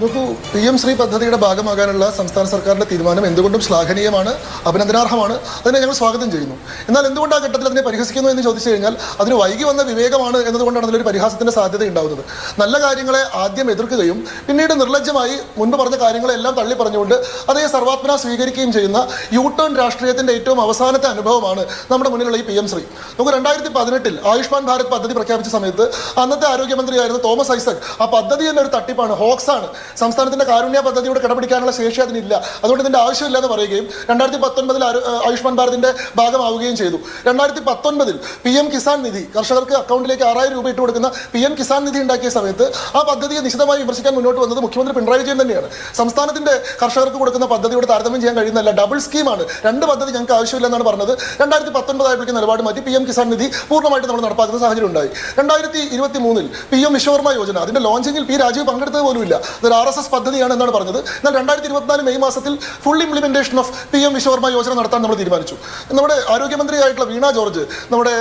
നോക്കൂ P M Shri പദ്ധതിയുടെ ഭാഗമാകാനുള്ള സംസ്ഥാന സർക്കാരിന്റെ തീരുമാനം എന്തുകൊണ്ടും ശ്ലാഘനീയമാണ് അഭിനന്ദനാർഹമാണ് അതിനെ ഞങ്ങൾ സ്വാഗതം ചെയ്യുന്നു. എന്നാൽ എന്തുകൊണ്ട് ആ ഘട്ടത്തിൽ അതിനെ പരിഹസിക്കുന്നു എന്ന് ചോദിച്ചു കഴിഞ്ഞാൽ അതിന് വൈകി വന്ന വിവേകമാണ് എന്നതുകൊണ്ടാണ് അതിലൊരു പരിഹാസത്തിന്റെ സാധ്യത ഉണ്ടാകുന്നത് നല്ല കാര്യങ്ങളെ ആദ്യം എതിർക്കുകയും പിന്നീട് നിർലജ്ജമായി മുൻപ് പറഞ്ഞ കാര്യങ്ങളെല്ലാം തള്ളി പറഞ്ഞുകൊണ്ട് അതേ സർവാത്മന സ്വീകരിക്കുകയും ചെയ്യുന്ന യു ടേൺ രാഷ്ട്രീയത്തിന്റെ ഏറ്റവും അവസാനത്തെ അനുഭവമാണ് നമ്മുടെ മുന്നിലുള്ള ഈ പി എം ശ്രീ. നമുക്ക് രണ്ടായിരത്തി പതിനെട്ടിൽ ആയുഷ്മാൻ ഭാരത് പദ്ധതി പ്രഖ്യാപിച്ച സമയത്ത് അന്നത്തെ ആരോഗ്യമന്ത്രിയായിരുന്ന തോമസ് ഐസക് ആ പദ്ധതി തന്നെ ഒരു തട്ടിപ്പാണ് ഹോക്സാണ്. സംസ്ഥാനത്തിന്റെ കാരുണ്യ പദ്ധതിയോട് കിടപിടിക്കാനുള്ള ശേഷി അതിനില്ല. അതുകൊണ്ട് ഇതിന്റെ ആവശ്യമില്ല എന്ന് പറയുകയും രണ്ടായിരത്തി പത്തൊൻപതിൽ ആയുഷ്മാൻ ഭാരതിന്റെ ഭാഗമാവുകയും ചെയ്തു. രണ്ടായിരത്തി പത്തൊൻപതിൽ പി എം കിസാൻ നിധി കർഷകർക്ക് അക്കൗണ്ടിലേക്ക് ആറായിരം രൂപ ഇട്ട് കൊടുക്കുന്ന പി എം കിസാൻ നിധി ഉണ്ടാക്കിയ സമയത്ത് ആ പദ്ധതിയെ നിശിതമായി വിമർശിക്കാൻ മുന്നോട്ട് വന്നത് മുഖ്യമന്ത്രി പിണറായി വിജയൻ തന്നെയാണ്. സംസ്ഥാനത്തിന്റെ കർഷകർക്ക് കൊടുക്കുന്ന പദ്ധതിയോട് താരതമ്യം ചെയ്യാൻ കഴിയുന്നല്ല ഡബിൾ സ്കീമാണ്. രണ്ട് പദ്ധതി ഞങ്ങൾക്ക് ആവശ്യമില്ല എന്നാണ് പറഞ്ഞത്. രണ്ടായിരത്തി പത്തൊൻപതായപ്പോഴേക്കും നിലപാട് മാറ്റി പി എം കിസാൻ നിധി പൂർണമായിട്ട് നമ്മൾ നടപ്പാക്കുന്ന സാഹചര്യം ഉണ്ടായി. രണ്ടായിരത്തി ഇരുപത്തി മൂന്നിൽ പി എം വിശ്വകർമ്മ യോജന. അതിന്റെ ലോഞ്ചിങ്ങിൽ പി രാജീവ് പങ്കെടുത്തത് പോലുമില്ല. ഇതൊരു ആർ എസ് എസ് പദ്ധതിയാണ് എന്നാണ് പറഞ്ഞത്. എന്നാൽ രണ്ടായിരത്തി ഇരുപത്തിനാല് മെയ് മാസത്തിൽ full implementation of P M Vishwakarma Yojana നടത്താൻ നമ്മൾ തീരുമാനിച്ചു. നമ്മുടെ ആരോഗ്യമന്ത്രിയായിട്ടുള്ള വീണ ജോർജ് നമ്മുടെ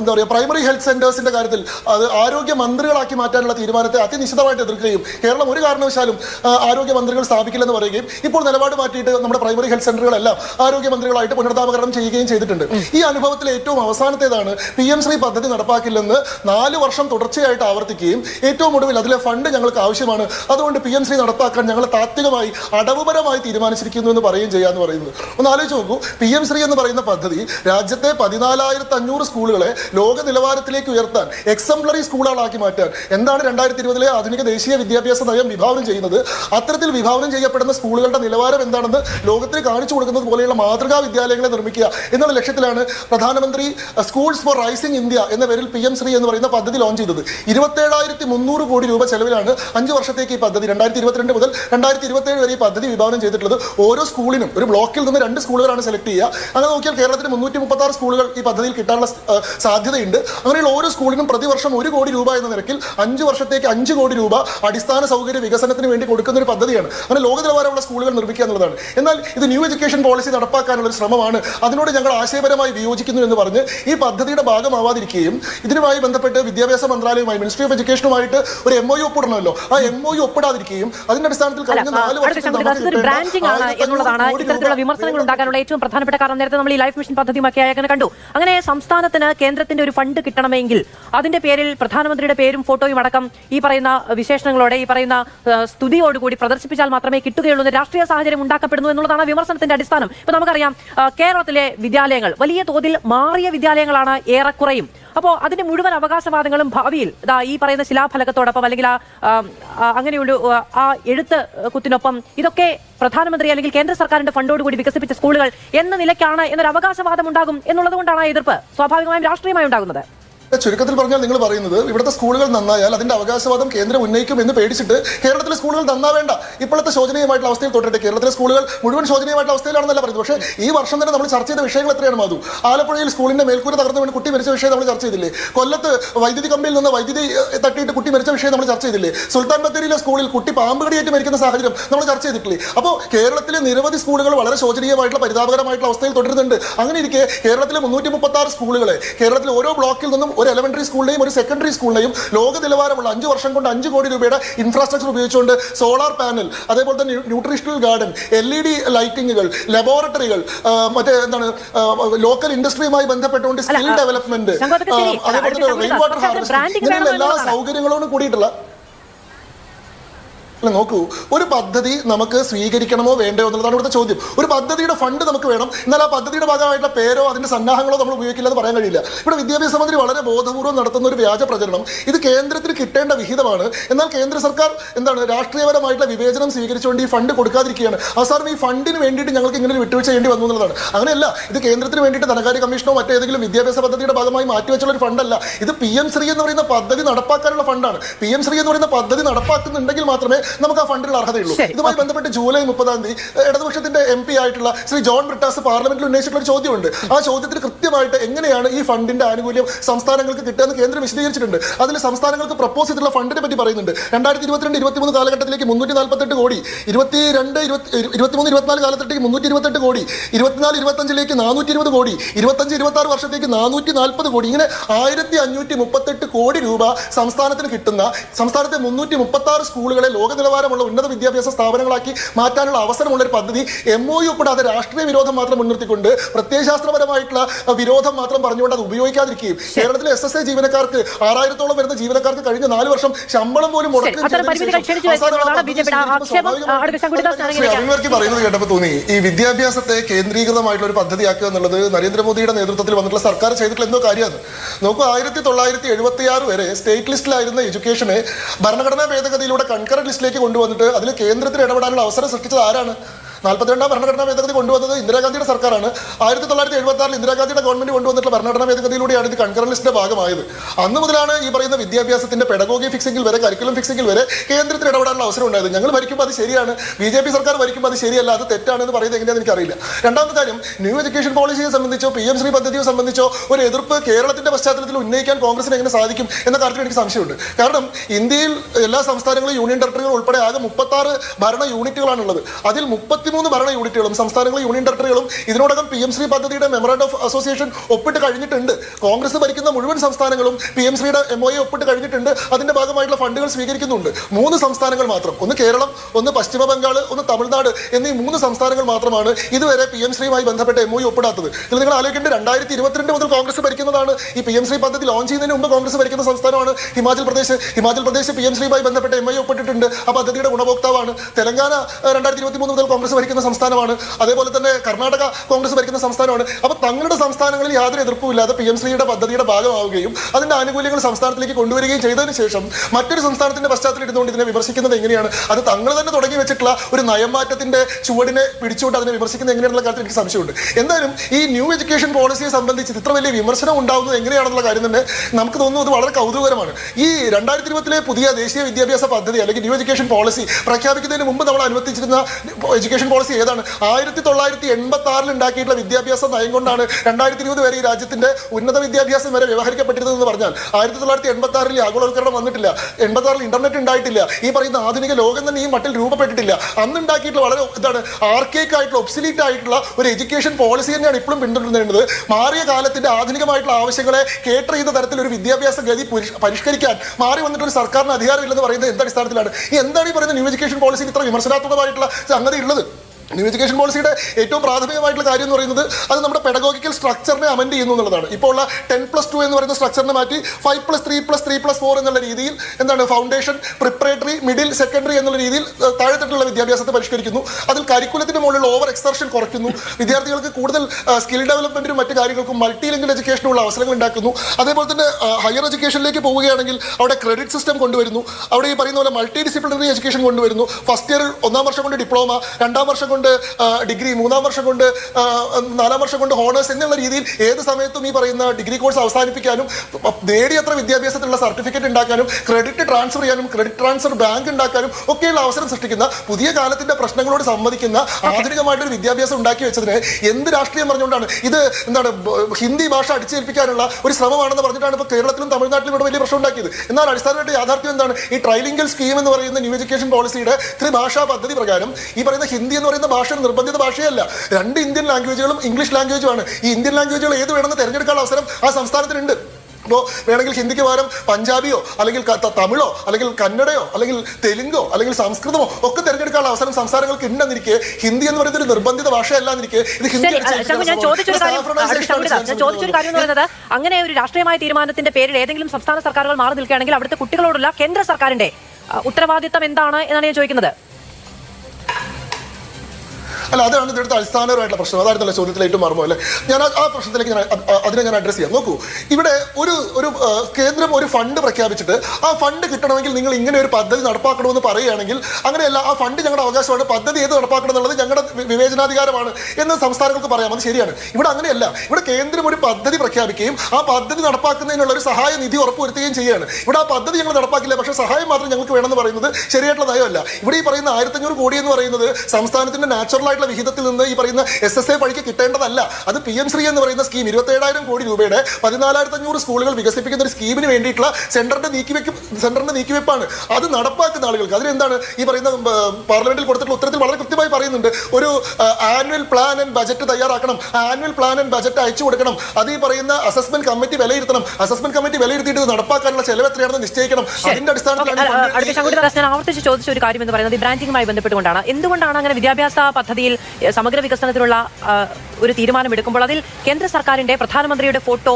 എന്താ പറയുക പ്രൈമറി ഹെൽത്ത് സെന്റേഴ്സിന്റെ കാര്യത്തിൽ അത് ആരോഗ്യ മന്ത്രികളാക്കി മാറ്റാനുള്ള തീരുമാനത്തെ അതിനിശ്ചിതമായിട്ട് എതിർക്കുകയും കേരളം ഒരു കാരണവശാലും ആരോഗ്യ മന്ത്രികൾ സ്ഥാപിക്കില്ലെന്ന് പറയുകയും ഇപ്പോൾ നിലപാട് മാറ്റിയിട്ട് നമ്മുടെ പ്രൈമറി ഹെൽത്ത് സെന്ററുകളെല്ലാം ആരോഗ്യ മന്ത്രികളായിട്ട് പുനരുദ്ധാപകരണം ചെയ്യുകയും ചെയ്തിട്ടുണ്ട്. ഈ അനുഭവത്തിൽ ഏറ്റവും അവസാനത്തേതാണ് പി എം ശ്രീ പദ്ധതി നടപ്പാക്കില്ലെന്ന് നാല് വർഷം തുടർച്ചയായിട്ട് ആവർത്തിക്കുകയും ഏറ്റവും ഒടുവിൽ അതിലെ ഫണ്ട് ഞങ്ങൾക്ക് ആവശ്യമാണ്. അതുകൊണ്ട് പി എം ശ്രീ നടപ്പാക്കാൻ ഞങ്ങൾ താത്വികമായി അടവുപരമായി തീരുമാനിച്ചിരിക്കുന്നു എന്ന് പറയുകയും ചെയ്യാന്ന് പറയുന്നത്. ഒന്ന് ആലോചിച്ച് നോക്കൂ. പി എം ശ്രീ എന്ന് പറയുന്ന പദ്ധതി രാജ്യത്തെ പതിനാലായിരത്തി അഞ്ഞൂറ് സ്കൂളുകളെ ലോക നിലവാരത്തിലേക്ക് ഉയർത്താൻ എക്സംപ്ലറി സ്കൂളുകളാക്കി മാറ്റാൻ. എന്താണ് രണ്ടായിരത്തി ഇരുപതിലെ ആധുനിക ദേശീയ വിദ്യാഭ്യാസ നയം വിഭാവനം ചെയ്യുന്നത്? അത്തരത്തിൽ വിഭാവനം ചെയ്യപ്പെടുന്ന സ്കൂളുകളുടെ നിലവാരം എന്താണെന്ന് ലോകത്തിന് കാണിച്ചു കൊടുക്കുന്നത് പോലെയുള്ള മാതൃകാ വിദ്യാലയങ്ങളെ നിർമ്മിക്കുക എന്നുള്ള ലക്ഷ്യത്തിലാണ് പ്രധാനമന്ത്രി സ്കൂൾസ് ഫോർ റൈസിംഗ് ഇന്ത്യ എന്ന പേരിൽ പി എം ശ്രീ എന്ന് പറയുന്ന പദ്ധതി ലോഞ്ച് ചെയ്തത്. ഇരുപത്തേഴായിരത്തി മുന്നൂറ് കോടി രൂപ ചെലവിലാണ് അഞ്ച് വർഷത്തേക്ക് ഈ പദ്ധതി രണ്ടായിരത്തി ഇരുപത്തിരണ്ട് മുതൽ രണ്ടായിരത്തി ഇരുപത്തേഴ് വരെ ഈ പദ്ധതി വിഭാവനം ചെയ്തിട്ടുള്ളത് ഓരോ സ്കൂളിനും ഒരു ബ്ലോക്കിൽ നിന്ന് രണ്ട് സ്കൂളുകളാണ് സെലക്ട് ചെയ്യുക. അങ്ങനെ നോക്കിയാൽ കേരളത്തിന് മുന്നൂറ്റി മുപ്പത്തി ആറ് സ്കൂളുകൾ ഈ പദ്ധതിയിൽ കിട്ടാനുള്ള സാധ്യതയുണ്ട്. അങ്ങനെയുള്ള ഓരോ സ്കൂളിനും പ്രതിവർഷം ഒരു കോടി രൂപ എന്ന നിരക്കിൽ അഞ്ച് വർഷത്തേക്ക് അഞ്ച് കോടി രൂപ അടിസ്ഥാന സൗകര്യ വികസനത്തിന് വേണ്ടി കൊടുക്കുന്ന ഒരു പദ്ധതിയാണ്. അങ്ങനെ ലോക നിലവാരമുള്ള സ്കൂളുകൾ നിർമ്മിക്കുക എന്നുള്ളതാണ്. എന്നാൽ ഇത് ന്യൂ എഡ്യൂക്കേഷൻ പോളിസി നടപ്പാക്കാനുള്ള ഒരു ശ്രമമാണ്. അതിനോട് ഞങ്ങൾ ആശയപരമായി വിയോജിക്കുന്നു എന്ന് പറഞ്ഞ് ഈ പദ്ധതിയുടെ ഭാഗമാവാതിരിക്കുകയും ഇതിനുമായി ബന്ധപ്പെട്ട് വിദ്യാഭ്യാസ മന്ത്രാലയവുമായി മിനിസ്ട്രി ഓഫ് എഡ്യൂക്കേഷനുമായിട്ട് ഒരു എം ഒ ഒപ്പിടണമല്ലോ. ആ എം ഒ യു ഒപ്പിടാതിരിക്കുകയും അതിന്റെ അടിസ്ഥാനത്തിൽ കഴിഞ്ഞ നാല് അടുത്ത വർഷത്തിൽ ശബ്ദത്തിൽ നമുക്ക് അതൊരു കിട്ടേണ്ട ബ്രാൻഡിംഗ് ആണ് 1500 എന്നുള്ളതാണ് ഇത്തരത്തിലുള്ള വിമർശനങ്ങൾ ഉണ്ടാക്കാനുള്ള ഏറ്റവും പ്രധാനപ്പെട്ട കാരണം. നേരത്തെ നമ്മൾ ഈ ലൈഫ് മിഷൻ പദ്ധതിയുമൊക്കെ ആയങ്ങനെ കണ്ടു. അങ്ങനെ സംസ്ഥാനത്തിന് കേന്ദ്രത്തിന്റെ ഒരു ഫണ്ട് കിട്ടണമെങ്കിൽ അതിന്റെ പേരിൽ പ്രധാനമന്ത്രിയുടെ പേരും ഫോട്ടോയും അടക്കം ഈ പറയുന്ന വിശേഷണങ്ങളോടെ ഈ പറയുന്ന സ്തുതിയോടുകൂടി പ്രദർശിപ്പിച്ചാൽ മാത്രമേ കിട്ടുകയുള്ളൂ എന്ന് രാഷ്ട്രീയ സാഹചര്യം ഉണ്ടാക്കപ്പെടുന്നു എന്നുള്ളതാണ് വിമർശനത്തിന്റെ അടിസ്ഥാനം. ഇപ്പൊ നമുക്കറിയാം കേരളത്തിലെ വിദ്യാലയങ്ങൾ വലിയ തോതിൽ മാറിയ വിദ്യാലയങ്ങളാണ് ഏറെക്കുറയും. അപ്പോൾ അതിന്റെ മുഴുവൻ അവകാശവാദങ്ങളും ഭാവിയിൽ ഇതാ ഈ പറയുന്ന ശിലാഫലകത്തോടൊപ്പം അല്ലെങ്കിൽ ആ അങ്ങനെയുള്ള ആ, എഴുത്ത് കുത്തിനൊപ്പം ഇതൊക്കെ പ്രധാനമന്ത്രി അല്ലെങ്കിൽ കേന്ദ്ര സർക്കാരിന്റെ ഫണ്ടോടുകൂടി വികസിപ്പിച്ച സ്കൂളുകൾ എന്ന നിലയ്ക്കാണ് എന്നൊരു അവകാശവാദം ഉണ്ടാകും എന്നുള്ളത് കൊണ്ടാണ് എതിർപ്പ്. സ്വാഭാവികമായും രാഷ്ട്രീയമായി ഉണ്ടാകുന്നത്. ചുരുക്കത്തിൽ പറഞ്ഞാൽ നിങ്ങൾ പറയുന്നത് ഇവിടുത്തെ സ്കൂളുകൾ നന്നായാൽ അതിന്റെ അവകാശവാദം കേന്ദ്രം ഉന്നയിക്കും എന്ന് പേടിച്ചിട്ട് കേരളത്തിലെ സ്കൂളുകൾ നന്നാവേണ്ട ഇപ്പോഴത്തെ ശോചനീയമായിട്ടുള്ള അവസ്ഥയിൽ തൊട്ടിട്ട് കേരളത്തിലെ സ്കൂളുകൾ മുഴുവൻ ശോചനീയമായിട്ടുള്ള അവസ്ഥയിലാണെന്നല്ല പറയുന്നത്. പക്ഷേ ഈ വർഷം തന്നെ നമ്മൾ ചർച്ച ചെയ്ത വിഷയങ്ങൾ എത്രയാണ് മാധു? ആലപ്പുഴയിൽ സ്കൂളിന്റെ മേൽക്കൂര തകർന്നു വീണ് കുട്ടി മരിച്ച വിഷയം നമ്മൾ ചർച്ച ചെയ്തില്ലേ? കൊല്ലത്ത് വൈദ്യുതി കമ്പിയിൽ നിന്ന് വൈദ്യുതി തട്ടിയിട്ട് കുട്ടി മരിച്ച വിഷയം നമ്മൾ ചർച്ച ചെയ്തില്ലേ? സുൽത്താൻ ബത്തേരിയിലെ സ്കൂളിൽ കുട്ടി പാമ്പ് കടിയേറ്റ് മരിക്കുന്ന സാഹചര്യം നമ്മൾ ചർച്ച ചെയ്തിട്ടില്ലേ? അപ്പോൾ കേരളത്തിലെ നിരവധി സ്കൂളുകൾ വളരെ ശോചനീയമായിട്ടുള്ള പരിതാപകരമായിട്ടുള്ള അവസ്ഥയിൽ തുടരുന്നുണ്ട് അങ്ങനെ ഇരിക്കെ കേരളത്തിലെ മുന്നൂറ്റി മുപ്പത്തി ആറ് സ്കൂളുകളെ കേരളത്തിലെ ഓരോ ബ്ലോക്കിൽ നിന്നും ഒരു എലമെന്ററി സ്കൂളിനെയും ഒരു സെക്കൻഡറി സ്കൂളിനെയും ലോക നിലവാരമുള്ള അഞ്ച് വർഷം കൊണ്ട് അഞ്ച് കോടി രൂപയുടെ ഇൻഫ്രാസ്ട്രക്ചർ ഉപയോഗിച്ചുകൊണ്ട് സോളാർ പാനൽ അതേപോലെ തന്നെ nutritional garden L E D ലൈറ്റിങ്ങുകൾ ലബോറട്ടറികൾ മറ്റേ എന്താണ് ലോക്കൽ ഇൻഡസ്ട്രിയുമായി ബന്ധപ്പെട്ടുകൊണ്ട് സ്കിൽ ഡെവലപ്മെന്റ് അതേപോലെ തന്നെ റെയിൻ വാട്ടർ ഹാർവെസ്റ്റിംഗ് ഇങ്ങനെയുള്ള എല്ലാ സൗകര്യങ്ങളോടും കൂടിയിട്ടുള്ള അല്ല നോക്കൂ. ഒരു പദ്ധതി നമുക്ക് സ്വീകരിക്കണമോ വേണ്ടയോ എന്നുള്ളതാണ് ഇവിടുത്തെ ചോദ്യം. ഒരു പദ്ധതിയുടെ ഫണ്ട് നമുക്ക് വേണം. എന്നാൽ ആ പദ്ധതിയുടെ ഭാഗമായിട്ടുള്ള പേരോ അതിന്റെ സന്നാഹങ്ങളോ നമ്മൾ ഉപയോഗിക്കില്ല എന്ന് പറയാൻ കഴിയില്ല. ഇവിടെ വിദ്യാഭ്യാസ മന്ത്രി വളരെ ബോധപൂർവം നടത്തുന്ന ഒരു വ്യാജ പ്രചരണം. ഇത് കേന്ദ്രത്തിന് കിട്ടേണ്ട വിഹിതമാണ്. എന്നാൽ കേന്ദ്ര സർക്കാർ എന്താണ് രാഷ്ട്രീയപരമായിട്ടുള്ള വിവേചനം സ്വീകരിച്ചുകൊണ്ട് ഈ ഫണ്ട് കൊടുക്കാതിരിക്കുകയാണ്. അവസാനം ഈ ഫണ്ടിന് വേണ്ടിയിട്ട് ഞങ്ങൾക്ക് ഇങ്ങനെ ഒരു വിട്ടുവീഴ്ച ചെയ്യേണ്ടി വന്നു എന്നുള്ളതാണ്. അങ്ങനെയല്ല ഇത് കേന്ദ്രത്തിന് വേണ്ടിയിട്ട് ധനകാര്യ കമ്മീഷനോ മറ്റേതെങ്കിലും വിദ്യാഭ്യാസ പദ്ധതിയുടെ ഭാഗമായി മാറ്റിവെച്ചുള്ള ഒരു ഫണ്ടല്ല ഇത് പി എം ശ്രീ എന്ന് പറയുന്ന പദ്ധതി നടപ്പാക്കാനുള്ള ഫണ്ടാണ് പി എം ശ്രീ എന്ന് പറയുന്ന പദ്ധതി നടപ്പാക്കുന്നുണ്ടെങ്കിൽ മാത്രമേ നമുക്ക് ആ ഫണ്ടിൽ അർഹതയുള്ളൂ. ഇതുമായി ബന്ധപ്പെട്ട് ജൂലൈ മുപ്പതാം തീയതി ഇടതുപക്ഷത്തിന്റെ എം പി ആയിട്ടുള്ള ശ്രീ ജോൺ ബ്രിട്ടാസ് പാർലമെന്റിൽ ഉന്നയിച്ചിട്ടുള്ള ഒരു ചോദ്യമുണ്ട്. ആ ചോദ്യത്തിന് കൃത്യമായിട്ട് എങ്ങനെയാണ് ഈ ഫണ്ടിന്റെ ആനുകൂല്യം സംസ്ഥാനങ്ങൾക്ക് കിട്ടുകയെന്ന് കേന്ദ്രം വിശദീകരിച്ചിട്ടുണ്ട്. അതിൽ സംസ്ഥാനങ്ങൾക്ക് പ്രപ്പോസ് ചെയ്തിട്ടുള്ള ഫണ്ടിനെ പറ്റി പറയുന്നുണ്ട്. രണ്ടായിരത്തി ഇരുപത്തിരണ്ട് ഇരുപത്തിമൂന്ന് കാലഘട്ടത്തിലേക്ക് മുന്നൂറ്റി നാൽപ്പത്തെട്ട് കോടി ഇരുപത്തി ഇരുപത്തിമൂന്ന് ഇരുപത്തിനാല് കാലത്തേക്ക് മുന്നൂറ്റി ഇരുപത്തെട്ട് കോടി ഇരുപത്തിനാല് ഇരുപത്തഞ്ചിലേക്ക് നാനൂറ്റി ഇരുപത് കോടി ഇരുപത്തഞ്ച് ഇരുപത്തി ആറ് വർഷത്തേക്ക് നാനൂറ്റി നാൽപ്പത് കോടി ഇങ്ങനെ ആയിരത്തി അഞ്ഞൂറ്റി മുപ്പത്തെട്ട് കോടി രൂപ സംസ്ഥാനത്തിന് കിട്ടുന്ന സംസ്ഥാനത്തെ മുന്നൂറ്റി മുപ്പത്തി ആറ് സ്കൂളുകളെ ലോക ഗുണനിലവാരമുള്ള ഉന്നത വിദ്യാഭ്യാസ സ്ഥാപനങ്ങളാക്കി മാറ്റാനുള്ള അവസരമുള്ള ഒരു പദ്ധതി എം ഒ യു ഉൾപ്പെടാതെ രാഷ്ട്രീയ വിരോധം മാത്രം മുൻനിർത്തിക്കൊണ്ട് പ്രത്യയശാസ്ത്രപരമായിട്ടുള്ള വിരോധം മാത്രം പറഞ്ഞുകൊണ്ട് അത് ഉപയോഗിക്കാതിരിക്കുകയും കേരളത്തിലെ എസ് എസ് എ ജീവനക്കാർക്ക് ആറായിരത്തോളം വരുന്ന ജീവനക്കാർക്ക് കഴിഞ്ഞ നാല് വർഷം ശമ്പളം പോലും മുടക്കി പറയുന്നത് കേട്ടപ്പോൾ തോന്നി. ഈ വിദ്യാഭ്യാസത്തെ കേന്ദ്രീകൃതമായിട്ടുള്ള ഒരു പദ്ധതിയാക്കുക എന്നുള്ളത് നരേന്ദ്രമോദിയുടെ നേതൃത്വത്തിൽ വന്നിട്ടുള്ള സർക്കാർ ചെയ്തിട്ടുള്ള എന്തോ കാര്യമാണ്. നോക്കൂ ആയിരത്തി തൊള്ളായിരത്തി എഴുപത്തി ആറ് വരെ സ്റ്റേറ്റ് ലിസ്റ്റിലായിരുന്ന എഡ്യൂക്കേഷനെ ഭരണഘടനാ ഭേദഗതിയിലൂടെ കൺകറന്റ് ലിസ്റ്റിലേക്ക് കൊണ്ടുവന്നിട്ട് അതിൽ കേന്ദ്രത്തിൽ ഇടപെടാനുള്ള അവസരം സൃഷ്ടിച്ചത് ആരാണ്? നാൽപ്പത്തിരണ്ടാം ഭരണഘടനാ ഭേദഗതി കൊണ്ടുവന്നത് ഇന്ദിരാഗാന്ധിയുടെ സർക്കാരാണ്. ആയിരത്തി തൊള്ളായിരത്തി എഴുപത്തി ആറിൽ ഇന്ദിരാഗാന്ധിയുടെ ഗവൺമെന്റ് കൊണ്ടുവന്നിട്ടുള്ള ഭരണഘടനാ ഭേദഗതിയിലൂടെയാണ് ഇത് കൺകറൻ ലിസ്റ്റിന്റെ ഭാഗമായത്. അന്ന് മുതലാണ് ഈ പറയുന്ന വിദ്യാഭ്യാസത്തിന്റെ പെഡഗോഗി ഫിക്സിംഗിൽ വരെ കരിക്കുലം ഫിക്സിംഗിൽ വരെ കേന്ദ്രത്തിന് ഇടപെടാനുള്ള അവസരം ഉണ്ടായത്. ഞങ്ങൾ ഭരിക്കുമ്പോൾ അത് ശരിയാണ്. ബി ജെ പി സർക്കാർ ഭരിക്കുമ്പോൾ അത് ശരിയല്ല. അത് തെറ്റാണെന്ന് പറയുന്നത് എങ്ങനെയാണെന്ന് എനിക്കറിയില്ല. രണ്ടാമത്തെ കാര്യം ന്യൂ എഡ്യൂക്കേഷൻ പോളിസിയെ സംബന്ധിച്ചോ പി എം ശ്രീ പദ്ധതിയെ സംബന്ധിച്ചോ ഒരു എതിർപ്പ് കേരളത്തിന്റെ പശ്ചാത്തലത്തിൽ ഉന്നയിക്കാൻ കോൺഗ്രസിന് എങ്ങനെ സാധിക്കും എന്ന കാര്യത്തിൽ എനിക്ക് സംശയമുണ്ട്. കാരണം ഇന്ത്യയിൽ എല്ലാ സംസ്ഥാനങ്ങളും യൂണിയൻ ടെറിട്ടറികൾ ഉൾപ്പെടെ ആകെ മുപ്പത്തി ആറ് ഭരണ യൂണിറ്റുകളാണുള്ളത് അതിൽ മുപ്പത്തിമൂന്ന് ഭരണ യൂണിറ്റുകളും സംസ്ഥാനങ്ങളും യൂണിയൻ ടെറിട്ടറികളും ഇതിനോടകം പി എം ശ്രീ പദ്ധതിയുടെ മെമ്മറാൻഡ് ഓഫ് അസോസിയേഷൻ ഒപ്പിട്ട് കഴിഞ്ഞിട്ടുണ്ട്. കോൺഗ്രസ് ഭരിക്കുന്ന മുഴുവൻ സംസ്ഥാനങ്ങളും പി എം ശ്രീയുടെ എം ഒ എ ഒപ്പിട്ട് കഴിഞ്ഞിട്ടുണ്ട്. അതിന്റെ ഭാഗമായിട്ടുള്ള ഫണ്ടുകൾ സ്വീകരിക്കുന്നുണ്ട്. മൂന്ന് സംസ്ഥാനങ്ങൾ മാത്രം. ഒന്ന് കേരളം ഒന്ന് പശ്ചിമ ബംഗാൾ ഒന്ന് തമിഴ്നാട് എന്നീ മൂന്ന് സംസ്ഥാനങ്ങൾ മാത്രമാണ് ഇതുവരെ പി എം ശ്രീയുമായി ബന്ധപ്പെട്ട എം ഒ ഒപ്പിടാത്തത്. ഇതിൽ നിങ്ങൾ ആലോചിക്കേണ്ടത് രണ്ടായിരത്തി ഇരുപത്തിരണ്ട് മുതൽ കോൺഗ്രസ് ഭരിക്കുന്നതാണ്. ഈ പി എം ശ്രീ പദ്ധതി ലോഞ്ച് ചെയ്യുന്നതിന് മുമ്പ് കോൺഗ്രസ് ഭരിക്കുന്ന സംസ്ഥാനമാണ് ഹിമാചൽ പ്രദേശ്. ഹിമാചൽ പ്രദേശ് പി എം ശ്രീയുമായി ബന്ധപ്പെട്ട എം ഒ ഒപ്പിട്ടിട്ടുണ്ട്. ആ പദ്ധതിയുടെ ഗുണഭോക്താവാണ്. തെലങ്കാന രണ്ടായിരത്തി ഇരുപത്തി മൂന്ന് മുതൽ കോൺഗ്രസ് ഭരിക്കുന്ന സംസ്ഥാനമാണ്. അതേപോലെ തന്നെ കർണാടക കോൺഗ്രസ് ഭരിക്കുന്ന സംസ്ഥാനമാണ്. അപ്പോൾ തങ്ങളുടെ സംസ്ഥാനങ്ങളിൽ യാതൊരു എതിർപ്പുമില്ലാതെ പി എം ശ്രീയുടെ പദ്ധതിയുടെ ഭാഗമാവുകയും അതിന്റെ ആനുകൂല്യങ്ങൾ സംസ്ഥാനത്തിലേക്ക് കൊണ്ടുവരികയും ചെയ്തതിന് ശേഷം മറ്റൊരു സംസ്ഥാനത്തിന്റെ പശ്ചാത്തലം ഇരുന്നുകൊണ്ട് ഇതിനെ വിമർശിക്കുന്നത് എങ്ങനെയാണ്? അത് തങ്ങൾ തന്നെ തുടങ്ങി വെച്ചിട്ടുള്ള ഒരു നയമാറ്റത്തിന്റെ ചുവടിനെ പിടിച്ചുകൊണ്ട് അതിനെ വിമർശിക്കുന്നത് എങ്ങനെയാണെന്നുള്ള കാര്യത്തിൽ എനിക്ക് സംശയമുണ്ട്. എന്തായാലും ഈ ന്യൂ എഡ്യൂക്കേഷൻ പോളിസിയെ സംബന്ധിച്ച് ഇത്ര വലിയ വിമർശനം ഉണ്ടാവുന്നത് എങ്ങനെയാണെന്നുള്ള കാര്യം തന്നെ നമുക്ക് തോന്നുന്നത് വളരെ കൗതുകകരമാണ്. ഈ രണ്ടായിരത്തി ഇരുപത്തിലെ പുതിയ ദേശീയ വിദ്യാഭ്യാസ പദ്ധതി അല്ലെങ്കിൽ ന്യൂ എഡ്യൂക്കേഷൻ പോളിസി പ്രഖ്യാപിക്കുന്നതിന് മുമ്പ് നമ്മൾ അനുവദിച്ചിരുന്ന എഡ്യൂക്കേഷൻ പോളിസി ഏതാണ്? ആയിരത്തി തൊള്ളായിരത്തി എൺപത്തി ആറിൽ ഉണ്ടാക്കിയിട്ടുള്ള വിദ്യാഭ്യാസ നയം കൊണ്ടാണ് രണ്ടായിരത്തി ഇരുപത് വരെ ഈ രാജ്യത്തിന്റെ ഉന്നത വിദ്യാഭ്യാസം വരെ വ്യവഹരിക്കപ്പെട്ടിരുന്നതെന്ന് പറഞ്ഞാൽ ആയിരത്തി തൊള്ളായിരത്തി എൺപത്തി ആറിൽ ആഗോളവൽക്കരണം വന്നിട്ടില്ല. എൺപത്തി ആറിൽ ഇന്റർനെറ്റ് ഉണ്ടായിട്ടില്ല. ഈ പറയുന്ന ആധുനിക ലോകം തന്നെ ഈ മട്ടിൽ രൂപപ്പെട്ടിട്ടില്ല. അന്ന് ഉണ്ടാക്കിയിട്ടുള്ള വളരെ എന്താണ് ആർക്കേക്ക് ആയിട്ടുള്ള ഒബ്സിലീറ്റ് ആയിട്ടുള്ള ഒരു എഡ്യൂക്കേഷൻ പോളിസി തന്നെയാണ് ഇപ്പോഴും പിന്തുടരുന്നത്. മാറിയ കാലത്തിന്റെ ആധുനികമായിട്ടുള്ള ആവശ്യങ്ങളെ കേട്ടർ ചെയ്ത തരത്തിൽ ഒരു വിദ്യാഭ്യാസ ഗതി പരിഷ്കരിക്കാൻ മാറി വന്നിട്ട് ഒരു സർക്കാരിന് അധികാരമില്ലെന്ന് പറയുന്നത് എന്ത് അടിസ്ഥാനത്തിലാണ്? എന്താണ് ഈ പറയുന്ന ന്യൂ എഡ്യൂക്കേഷൻ പോളിസിയിൽ ഇത്ര വിമർശനാത്മകമായിട്ടുള്ള സംഗതി ഉള്ളത് ന്യൂ എഡ്യൂക്കേഷൻ പോളിസിയുടെ ഏറ്റവും പ്രാഥമികമായിട്ടുള്ള കാര്യം എന്ന് പറയുന്നത് അത് നമ്മുടെ പെഡഗോഗിക്കൽ സ്ട്രക്ചറിനെ അമെൻഡ് ചെയ്യുന്നു എന്നുള്ളതാണ്. ഇപ്പോൾ ഉള്ള ടെൻ പ്ലസ് ടു എന്ന് പറയുന്ന സ്ട്രക്ചറിനെ മാറ്റി five plus three plus three plus four എന്നുള്ള രീതിയിൽ എന്താണ് ഫൗണ്ടേഷൻ പ്രിപ്പറേറ്ററി മിഡിൽ സെക്കൻഡറി എന്നുള്ള രീതിയിൽ താഴെത്തട്ടുള്ള വിദ്യാഭ്യാസത്തെ പരിഷ്കരിക്കുന്നു. അതിൽ കരിക്കുലത്തിന് മുകളിലുള്ള ഓവർ എക്സർഷൻ കുറയ്ക്കുന്നു. വിദ്യാർത്ഥികൾക്ക് കൂടുതൽ സ്കിൽ ഡെവലപ്മെന്റിനും മറ്റു കാര്യങ്ങൾക്കും മൾട്ടി ലിംഗൽ എഡ്യൂക്കേഷനുള്ള അവസരങ്ങൾ ഉണ്ടാക്കുന്നു. അതേപോലെ തന്നെ ഹയർ എഡ്യൂക്കേഷനിലേക്ക് പോവുകയാണെങ്കിൽ അവിടെ ക്രെഡിറ്റ് സിസ്റ്റം കൊണ്ടുവരുന്നു. അവിടെ ഈ പറയുന്ന പോലെ മൾട്ടി ഡിസിപ്ലിനറി എഡ്യൂക്കേഷൻ കൊണ്ടുവരുന്നു ഫസ്റ്റ് ഇയർ ഒന്നാം വർഷം കൊണ്ട് ഡിപ്ലോമ രണ്ടാം വർഷം കൊണ്ട് ഡിഗ്രി മൂന്നാം വർഷം കൊണ്ട് നാലാം വർഷം കൊണ്ട് ഹോണേഴ്സ് എന്നുള്ള രീതിയിൽ ഏത് സമയത്തും ഈ പറയുന്ന ഡിഗ്രി കോഴ്സ് അവസാനിപ്പിക്കാനും നേടിയത്ര വിദ്യാഭ്യാസത്തിലുള്ള സർട്ടിഫിക്കറ്റ് ഉണ്ടാക്കാനും ക്രെഡിറ്റ് ട്രാൻസ്ഫർ ചെയ്യാനും ക്രെഡിറ്റ് ട്രാൻസ്ഫർ ബാങ്ക് ഉണ്ടാക്കാനും ഒക്കെയുള്ള അവസരം സൃഷ്ടിക്കുന്ന പുതിയ കാലത്തിന്റെ പ്രശ്നങ്ങളോട് സമ്മതിക്കുന്ന ആധുനികമായിട്ടൊരു വിദ്യാഭ്യാസം ഉണ്ടാക്കി വെച്ചതിന് എന്ത് രാഷ്ട്രീയം പറഞ്ഞുകൊണ്ടാണ്? ഇത് എന്താണ് ഹിന്ദി ഭാഷ അടിച്ചേൽപ്പിക്കാനുള്ള ഒരു ശ്രമമാണെന്ന് പറഞ്ഞിട്ടാണ് ഇപ്പോൾ കേരളത്തിലും തമിഴ്നാട്ടിലും ഇവിടെ വലിയ പ്രശ്നം ഉണ്ടാക്കിയത്. എന്നാൽ അടിസ്ഥാനമായിട്ട് യാഥാർത്ഥ്യം എന്താണ്? ഈ ട്രൈലിംഗൽ സ്കീം എന്ന് പറയുന്ന ന്യൂ എഡ്യൂക്കേഷൻ പോളിസിയുടെ ത്രിഭാഷാ പദ്ധതി പ്രകാരം ഈ പറയുന്ന ഹിന്ദി എന്ന് പറയുന്ന ഭാഷ ഒരു നിർബന്ധിത ഭാഷയല്ല. രണ്ട് ഇന്ത്യൻ ലാംഗ്വേജുകളും ഇംഗ്ലീഷ് ലാംഗ്വേജുമാണ്. ഈ ഇന്ത്യൻ ലാംഗ്വേജുകൾ ഏത് വേണമെന്ന് തിരഞ്ഞെടുക്കാനുള്ള അവസരം ആ സംസ്ഥാനത്തിനുണ്ട്. അപ്പോൾ വേണമെങ്കിൽ ഹിന്ദിക്ക് പകരം പഞ്ചാബിയോ അല്ലെങ്കിൽ തമിഴോ അല്ലെങ്കിൽ കന്നഡയോ അല്ലെങ്കിൽ തെലുങ്കോ അല്ലെങ്കിൽ സംസ്കൃതമോ ഒക്കെ തിരഞ്ഞെടുക്കാനുള്ള അവസരം സംസ്ഥാനങ്ങൾക്ക് ഉണ്ടെന്നിരിക്കെ ഹിന്ദി എന്ന് പറയുന്നത് ഒരു നിർബന്ധിത ഭാഷയല്ലാന്നിരിക്കെ ഇത് ഹിന്ദി. ചോദിച്ചൊരു കാര്യം ചോദിച്ചൊരു എന്ന് പറയുന്നത് അങ്ങനെ ഒരു രാഷ്ട്രീയമായ തീരുമാനത്തിന്റെ പേരിൽ ഏതെങ്കിലും സംസ്ഥാന സർക്കാരുകൾ മാറി നിൽക്കുകയാണെങ്കിൽ അവിടുത്തെ കുട്ടികളോടുള്ള കേന്ദ്ര സർക്കാരിന്റെ ഉത്തരവാദിത്തം എന്താണ് എന്നാണ് ഞാൻ ചോദിക്കുന്നത്? അല്ല അതാണ് ഇതിന്റെ അടിസ്ഥാനപരമായിട്ടുള്ള പ്രശ്നം. അതായിരുന്നല്ലോ ചോദ്യത്തിൽ ഏറ്റവും മർമ്മം അല്ലേ? ഞാൻ ആ- പ്രശ്നത്തിലേക്ക് ഞാൻ അതിനെ ഞാൻ അഡ്രസ് ചെയ്യാം. നോക്കൂ ഇവിടെ ഒരു ഒരു കേന്ദ്രം ഒരു ഫണ്ട് പ്രഖ്യാപിച്ചിട്ട് ആ ഫണ്ട് കിട്ടണമെങ്കിൽ നിങ്ങൾ ഇങ്ങനെ ഒരു പദ്ധതി നടപ്പാക്കണമെന്ന് പറയുകയാണെങ്കിൽ അങ്ങനെയല്ല ആ ഫണ്ട് ഞങ്ങളുടെ അവകാശമാണ്. പദ്ധതി ഏത് നടപ്പാക്കണം എന്നുള്ളത് ഞങ്ങളുടെ വിവേചനാധികാരമാണ് എന്ന് സംസ്ഥാനങ്ങൾക്ക് പറയാം. അത് ശരിയാണ്. ഇവിടെ അങ്ങനെയല്ല. ഇവിടെ കേന്ദ്രം ഒരു പദ്ധതി പ്രഖ്യാപിക്കുകയും ആ പദ്ധതി നടപ്പാക്കുന്നതിനുള്ള ഒരു സഹായ നിധി ഉറപ്പുവരുത്തുകയും ചെയ്യുകയാണ്. ഇവിടെ ആ പദ്ധതി ഞങ്ങൾ നടപ്പാക്കില്ല. പക്ഷേ സഹായം മാത്രം ഞങ്ങൾക്ക് വേണമെന്ന് പറയുന്നത് ശരിയായിട്ടുള്ള നയമല്ല. ഇവിടെ ഈ പറയുന്ന ആയിരത്തഞ്ഞൂറ് കോടി എന്ന് പറയുന്നത് സംസ്ഥാനത്തിന്റെ നാച്ചുറൽ ആയിട്ടുള്ള കൃത്യമായിട്ടുള്ള വിഹിതത്തിൽ നിന്ന് ഈ പറയുന്ന എസ് എസ് എ വഴിക്ക് കിട്ടേണ്ടതല്ല. അത് പി എം ശ്രീ എന്ന് പറയുന്ന സ്കീം ഇരുപത്തേഴായിരം കോടി രൂപയുടെ പതിനാലായിരത്തി അഞ്ഞൂറ് സ്കൂളുകൾ വികസിപ്പിക്കുന്ന ഒരു സ്കീമിന് വേണ്ടിയിട്ടുള്ള സെന്ററിന്റെ നീക്കിവെക്ക് സെന്ററിന്റെ നീക്കിവെപ്പാണ്. അത് നടപ്പാക്കുന്ന ആളുകൾക്ക് അതിനെന്താണ്? ഈ പറയുന്ന പാർലമെന്റിൽ കൊടുത്തിട്ടുള്ള ഉത്തരത്തിൽ വളരെ കൃത്യമായി പറയുന്നുണ്ട്. ഒരു ആനുവൽ പ്ലാൻ ആൻഡ് ബജറ്റ് തയ്യാറാക്കണം. ആനുവൽ പ്ലാൻ ആൻഡ് ബജറ്റ് അയച്ചു കൊടുക്കണം. അത് ഈ പറയുന്ന അസസ്മെന്റ് കമ്മിറ്റി വിലയിരുത്തണം. അസസ്മെന്റ് കമ്മിറ്റി വിലയിരുത്തിയിട്ട് നടപ്പാക്കാനുള്ള ചെലവ് എത്രയാണെന്ന് നിശ്ചയിക്കണം. അതിന്റെ അടിസ്ഥാനത്തിൽ ആവർത്തിച്ച് ചോദിച്ച ഒരു കാര്യം എന്ന് പറയുന്നത് ഈ ബ്രാൻഡിങ്ങുമായി ബന്ധപ്പെട്ടുകൊണ്ടാണ്. എന്തുകൊണ്ടാണ് അങ്ങനെ വിദ്യാഭ്യാസ പദ്ധതിയിൽ എ, സമഗ്ര വികസനത്തിനുള്ള ഒരു തീരുമാനം എടുക്കുമ്പോൾ അതിൽ കേന്ദ്ര സർക്കാരിന്റെ പ്രധാനമന്ത്രിയുടെ ഫോട്ടോ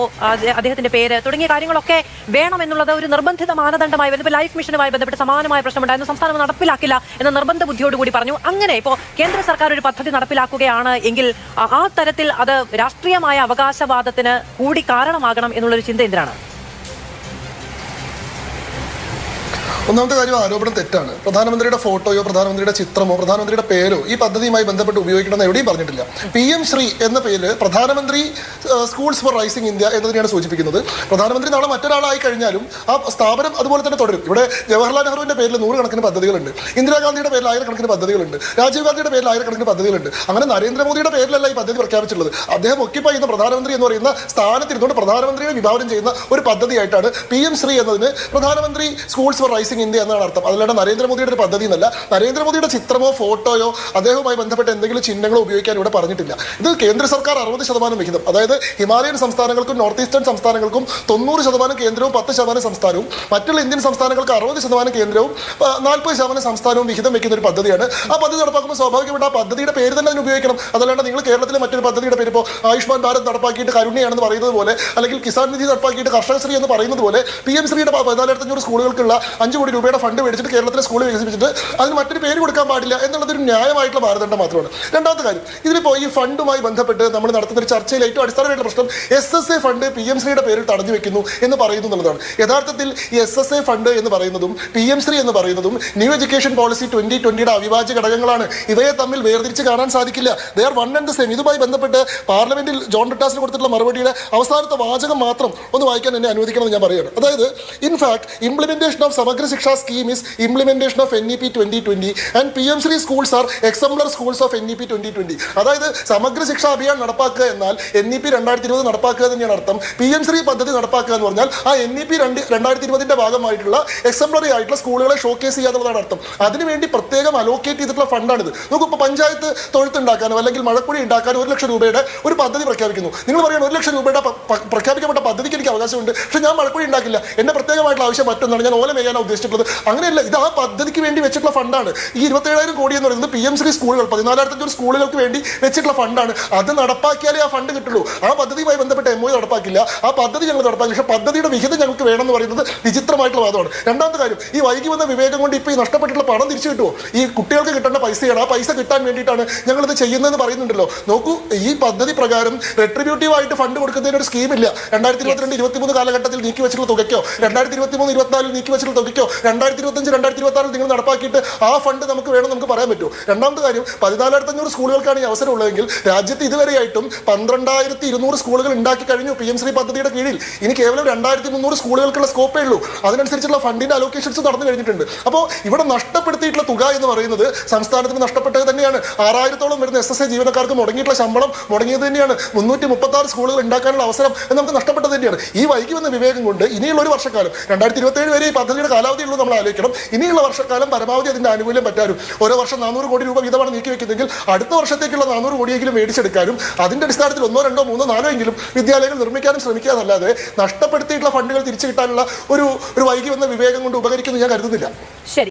അദ്ദേഹത്തിന്റെ പേര് തുടങ്ങിയ കാര്യങ്ങളൊക്കെ വേണം എന്നുള്ളത് ഒരു നിർബന്ധിത മാനദണ്ഡമായി വരുന്നത് ലൈഫ് മിഷനുമായി ബന്ധപ്പെട്ട് സമാനമായ പ്രശ്നമുണ്ടായിരുന്നു. സംസ്ഥാനം നടപ്പിലാക്കില്ല എന്ന നിർബന്ധ ബുദ്ധിയോടുകൂടി പറഞ്ഞു. അങ്ങനെ ഇപ്പോൾ കേന്ദ്ര സർക്കാർ ഒരു പദ്ധതി നടപ്പിലാക്കുകയാണ് എങ്കിൽ ആ തരത്തിൽ അത് രാഷ്ട്രീയമായ അവകാശവാദത്തിന് കൂടി കാരണമാകണം എന്നുള്ളൊരു ചിന്ത എന്തിനാണ്? ഒന്നാമത്തെ കാര്യം ആരോപണം തെറ്റാണ്. പ്രധാനമന്ത്രിയുടെ ഫോട്ടോയോ പ്രധാനമന്ത്രിയുടെ ചിത്രമോ പ്രധാനമന്ത്രിയുടെ പേരോ ഈ പദ്ധതിയുമായി ബന്ധപ്പെട്ട് ഉപയോഗിക്കണമെന്ന് എവിടെയും പറഞ്ഞിട്ടില്ല. പി എം ശ്രീ എന്ന പേര് പ്രധാനമന്ത്രി സ്കൂൾസ് ഫോർ റൈസിംഗ് ഇന്ത്യ എന്നതിനെയാണ് സൂചിപ്പിക്കുന്നത്. പ്രധാനമന്ത്രി നാളെ മറ്റൊരാളായി കഴിഞ്ഞാലും ആ സ്ഥാപനം അതുപോലെ തന്നെ തുടരും. ഇവിടെ ജവഹർലാൽ നെഹ്റുവിന്റെ പേരിൽ നൂറുകണക്കിന് പദ്ധതികളുണ്ട്. ഇന്ദിരാഗാന്ധിയുടെ പേരിൽ ആയിരക്കണക്കിന് പദ്ധതികളുണ്ട്. രാജീവ് ഗാന്ധിയുടെ പേരിൽ ആയിരക്കണക്കിന് പദ്ധതികളുണ്ട്. അങ്ങനെ നരേന്ദ്രമോദിയുടെ പേരിലല്ല ഈ പദ്ധതി പ്രഖ്യാപിച്ചിട്ടുള്ളത്. അദ്ദേഹം ഒക്കിപ്പോ ചെയ്യുന്ന പ്രധാനമന്ത്രി എന്ന് പറയുന്ന സ്ഥാനത്തിരുന്നുകൊണ്ട് പ്രധാനമന്ത്രിയെ വിഭാവനം ചെയ്യുന്ന ഒരു പദ്ധതിയായിട്ടാണ് പി എം ശ്രീ എന്നതിന് പ്രധാനമന്ത്രി സ്കൂൾസ് ഫോർ റൈസിംഗ് ഇന്ത്യ എന്നാണ് അർത്ഥം. അതല്ലാണ്ട് നരേന്ദ്രമോദിയുടെ ഒരു പദ്ധതി എന്നല്ല. നരേന്ദ്രമോദിയുടെ ചിത്രമോ ഫോട്ടോയോ അദ്ദേഹവുമായി ബന്ധപ്പെട്ട എന്തെങ്കിലും ചിഹ്നങ്ങളോ ഉപയോഗിക്കാൻ ഇവിടെ പറഞ്ഞിട്ടില്ല. ഇത് കേന്ദ്ര സർക്കാർ അറുപത് ശതമാനം വിഹിതം. അതായത് ഹിമാലയൻ സംസ്ഥാനങ്ങൾക്കും നോർത്ത് ഈസ്റ്റേൺ സംസ്ഥാനങ്ങൾക്കും തൊണ്ണൂറ് ശതമാനം കേന്ദ്രവും പത്ത് ശതമാനം സംസ്ഥാനവും. മറ്റുള്ള ഇന്ത്യൻ സംസ്ഥാനങ്ങൾക്ക് അറുപത് ശതമാനം കേന്ദ്രവും നാൽപ്പത് ശതമാനം സംസ്ഥാനവും വിഹിതം വെക്കുന്ന ഒരു പദ്ധതിയാണ്. ആ പദ്ധതി നടപ്പാക്കുമ്പോൾ സ്വാഭാവികമായിട്ട് ആ പദ്ധതിയുടെ പേര് തന്നെ അതിന് ഉപയോഗിക്കണം. അതല്ലാണ്ട് നിങ്ങൾ കേരളത്തിലെ മറ്റൊരു പദ്ധതിയുടെ പേര് ഇപ്പോൾ ആയുഷ്മാൻ ഭാരത് നടപ്പാക്കിയിട്ട് കരുണ്യാണെന്ന് പറയുന്നത് പോലെ അല്ലെങ്കിൽ കിസാൻ നിധി നടപ്പാക്കിയിട്ട് കർഷകശ്രീ എന്ന് പറയുന്നത് പോലെ പി എം ശ്രീയുടെ പതിനാലായിരത്തഞ്ഞൂറ് സ്കൂളുകൾക്കുള്ള അഞ്ച് കോടി രൂപയുടെ ഫണ്ട് മേടിച്ചിട്ട് കേരളത്തിലെ സ്കൂൾ വികസിപ്പിച്ചിട്ട് അതിന് മറ്റൊരു പേര് കൊടുക്കാൻ പാടില്ല എന്നുള്ളതൊരു ന്യായമായിട്ടുള്ള മാനദണ്ഡം മാത്രമാണ് രണ്ടാമത്തെ കാര്യം ഇതിലിപ്പോൾ ഈ ഫണ്ടുമായി ബന്ധപ്പെട്ട് നമ്മൾ നടത്തുന്ന ഒരു ചർച്ചയിൽ ഏറ്റവും അടിസ്ഥാനമായിട്ടുള്ള പ്രശ്നം S S A fund P M ശ്രീയുടെ പേരിൽ തടഞ്ഞു വെക്കുന്നു എന്ന് പറയുന്നു എന്നുള്ളതാണ്. യഥാർത്ഥത്തിൽ ഈ എസ് എസ് എ ഫണ്ട് എന്ന് പറയുന്നതും പി എം ശ്രീ എന്ന് പറയുന്നതും ന്യൂ എഡ്യൂക്കേഷൻ പോളിസി ട്വന്റി ട്വന്റിയുടെ അവിഭാജ്യ ഘടകങ്ങളാണ്. ഇവയെ തമ്മിൽ വേർതിരിച്ച് കാണാൻ സാധിക്കില്ല. They are one and same ഇതുമായി ബന്ധപ്പെട്ട് പാർലമെന്റിൽ ജോൺ ബ്രിട്ടാസിന് കൊടുത്തിട്ടുള്ള മറുപടിയുടെ അവസാനത്തെ വാചകം മാത്രം ഒന്ന് വായിക്കാൻ എന്നെ അനുവദിക്കണമെന്ന് ഞാൻ പറയുകയാണ്. അതായത് in fact implementation of Samagra Shiksha scheme is implementation of N E P twenty twenty and P M Shri schools are exemplar schools of N E P twenty twenty അതായത് സമഗ്ര ശിക്ഷാ അഭിയാൻ നടപ്പാക്കുക എന്നാൽ എൻ ഇ പി രണ്ടായിരത്തി ഇരുപത് നടപ്പാക്കുക തന്നെയാണ് അർത്ഥം. P M Shri പദ്ധതി നടപ്പാക്കുക എന്ന് പറഞ്ഞാൽ ആ എൻ ഇ പി രണ്ട് രണ്ടായിരത്തി ഇരുപതിന്റെ ഭാഗമായിട്ടുള്ള എക്സംപ്ലറി ആയിട്ടുള്ള സ്കൂളുകളെ ഷോക്കേസ് ചെയ്യാന്നുള്ളതാണ് അർത്ഥം. അതിനുവേണ്ടി പ്രത്യേകം അലോക്കേറ്റ് ചെയ്തിട്ടുള്ള ഫണ്ടാണിത് നമുക്ക് ഇപ്പോൾ പഞ്ചായത്ത് തൊഴുത്തുണ്ടാക്കാനോ അല്ലെങ്കിൽ മഴക്കുഴി ഉണ്ടാക്കാനോ ഒരു ലക്ഷം രൂപയുടെ ഒരു പദ്ധതി പ്രഖ്യാപിക്കുന്നു. നിങ്ങൾ പറയുന്നത് ഒരു ലക്ഷം രൂപയുടെ പ്രഖ്യാപിക്കപ്പെട്ട പദ്ധതിക്ക് എനിക്ക് അവകാശമുണ്ട്. പക്ഷേ ഞാൻ മഴക്കുഴി ഉണ്ടാക്കില്ല എന്റെ പ്രത്യേകമായിട്ടുള്ള ആവശ്യം മറ്റൊന്നാണ്. ഞാൻ ഓല മേയാനാണ് ഉദ്ദേശിച്ചിട്ടുള്ളത്. അങ്ങനെയല്ല ഇത് ആ പദ്ധതിക്ക് വേണ്ടി വെച്ചിട്ടുള്ള ഫണ്ടാണ്. ഈ ഇരുപത്തേഴായിരം കോടി എന്ന് പറയുന്നത് പി എം ശ്രീ സ്കൂളുകൾ പതിനാലായിരത്തഞ്ഞൂറ് സ്കൂളുകൾക്ക് വേണ്ടി വെച്ചിട്ടുള്ള ഫണ്ടാണ്. അത് നടപ്പാക്കിയാലേ ആ ഫണ്ട് കിട്ടുള്ളൂ. ആ പദ്ധതിയുമായി ബന്ധപ്പെട്ട എം ഒ നടപ്പാക്കില്ല. ആ പദ്ധതി ഞങ്ങൾ നടപ്പാക്കില്ല. പക്ഷേ പദ്ധതിയുടെ വിഹിതം ഞങ്ങൾക്ക് വേണമെന്ന് പറയുന്നത് വിചിത്രമായിട്ടുള്ള വാദമാണ്. രണ്ടാമത്തെ കാര്യം ഈ വൈകി വന്ന വിവേകം കൊണ്ട് ഇപ്പോൾ ഈ നഷ്ടപ്പെട്ടിട്ടുള്ള പണം തിരിച്ചു കിട്ടുമോ ഈ കുട്ടികൾക്ക് കിട്ടേണ്ട പൈസയാണ്. ആ പൈസ കിട്ടാൻ വേണ്ടിയിട്ടാണ് ഞങ്ങളിത് ചെയ്യുന്നതെന്ന് പറയുന്നുണ്ടല്ലോ. നോക്കൂ ഈ പദ്ധതി പ്രകാരം റെട്രിബ്യൂട്ടീവ് ആയിട്ട് ഫണ്ട് കൊടുക്കുന്നതിന് ഒരു സ്കീമില്ല രണ്ടായിരത്തി ഇരുപത്തിരണ്ട് ഇരുപത്തിമൂന്ന് കാലഘട്ടത്തിൽ നീക്കി വെച്ചിട്ടുള്ള തുകയ്ക്കോ? രണ്ടായിരത്തി ഇരുപത്തിമൂന്ന് ഇരുപത്തിനാലിൽ നീക്കി വെച്ചിട്ടുള്ള തുകയ്ക്കോ? രണ്ടായിരത്തി ഇരുപത്തഞ്ച് രണ്ടായിരത്തി ഇരുപത്തി ആറിൽ നിങ്ങൾ നടപ്പാക്കിയിട്ട് ആ ഫണ്ട് നമുക്ക് വേണം നമുക്ക് പറയാൻ പറ്റുമോ രണ്ടാമത്തെ കാര്യം പതിനാലായിരത്തി അഞ്ഞൂറ് സ്കൂളുകൾക്കാണ് ഈ അവസരം ഉള്ളതെങ്കിൽ രാജ്യത്ത് ഇതുവരെയായിട്ടും പന്ത്രണ്ടായിരത്തി ഇരുന്നൂറ് സ്കൂളുകൾ ഉണ്ടാക്കി കഴിഞ്ഞു പി എം ശ്രീ പദ്ധതിയുടെ കീഴിൽ. ഇനി കേവലം രണ്ടായിരത്തി മുന്നൂറ് സ്കൂളുകൾക്കുള്ള സ്കോപ്പേ ഉള്ളൂ. അതിനനുസരിച്ചുള്ള ഫണ്ടിന്റെ അലോക്കേഷൻസ് നടന്നു കഴിഞ്ഞിട്ടുണ്ട്. അപ്പോൾ ഇവിടെ നഷ്ടപ്പെടുത്തിയിട്ടുള്ള തുക എന്ന് പറയുന്നത് സംസ്ഥാനത്തിന് നഷ്ടപ്പെട്ടത് തന്നെയാണ്. ആറായിരത്തോളം വരുന്ന എസ് എസ് എ ജീവനക്കാർക്ക് മുടങ്ങിയിട്ടുള്ള ശമ്പളം മുടങ്ങിയത് തന്നെയാണ്. മുന്നൂറ്റി മുപ്പത്തി ആറ് സ്കൂളുകൾ ഉണ്ടാക്കാനുള്ള അവസരം നമുക്ക് നഷ്ടപ്പെട്ടത് തന്നെയാണ്. ഈ വൈകി വന്ന വിവേകം കൊണ്ട് ഇനിയുള്ള ഒരു വർഷക്കാലം രണ്ടായിരത്തി ഇരുപത്തി ഏഴ് വരെ ഈ പദ്ധതിയുടെ കാലാവധി ഉള്ളൂ നമ്മൾ ആലോചിക്കണം. ഇനിയുള്ള വർഷക്കാലം പരമാവധി അതിന്റെ ആനുകൂല്യം പറ്റാനും ഓരോ വർഷം നാനൂറ് കോടി രൂപ വീതമാണ് നീക്കി വെക്കുന്നെങ്കിൽ അടുത്ത വർഷത്തേക്കുള്ള നാനൂറ് കോടിയെങ്കിലും മേടിച്ചെടുക്കാനും അതിന്റെ അടിസ്ഥാനത്തിൽ ഒന്നോ രണ്ടോ മൂന്നോ നാലോ എങ്കിലും വിദ്യാലയങ്ങൾ നിർമ്മിക്കാനും ശ്രമിക്കാതല്ലാതെ നഷ്ടപ്പെടുത്തിയിട്ടുള്ള ഫണ്ടുകൾ തിരിച്ചു കിട്ടാനുള്ള ഒരു ഒരു വൈകി വന്ന വിവേകം കൊണ്ട് ഉപകരിക്കുന്നു ഞാൻ കരുതുന്നില്ല. ശരി.